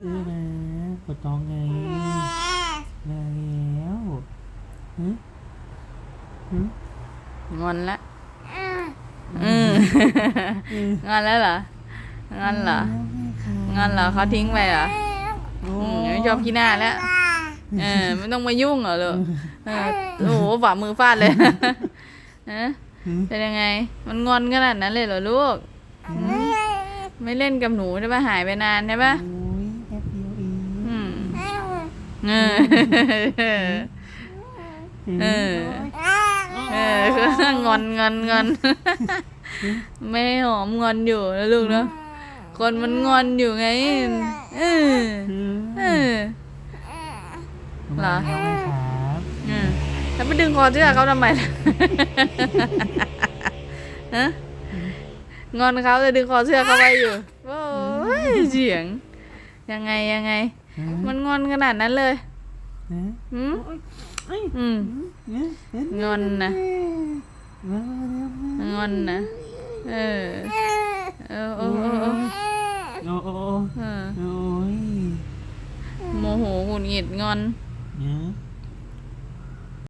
เออนะปวดท้องไงมาแล้วหึหึงอนละอืมงอนแล้วเหรองอนเหรองอนเหรอเขาทิ้งไปเหรอโอ้อืมไม่ชอบขี้หน้าแล้วเออไม่ต้องมายุ่งเหรอลูกเออโอ้โหฝ่ามือฟาดเลยฮะหึเป็นยังไง มันงอนขนาดนั้นเลยเหรอลูก ไม่เล่นกับหนูใช่ปะหายไปนานใช่ปะ โอ้ยแป๊บเดียวเอง อืม เออเออเอองอนงอนงอนไม่หอมงอนอยู่แล้วลูกเนาะคนมันงอนอยู่ไงเออเออเหรอทำไมครับอืมแล้วไปดึงคอเสื้อเขาทำไมล่ะฮะงอนเขาจะดึงคอเสื้อเขาไว้อยู่โอ้ยเสียง ยังไงยังไงฮะมันงอนขนาดนั้นเลยฮะหืมเอ้ยอืมเอ้ยเอ้ยงอนนะมาแล้วมางอนนะเออเออเออเออเออโอ้โอ้เออโอ้ยโมโหหงุดหงิดงอนเนี่ยอ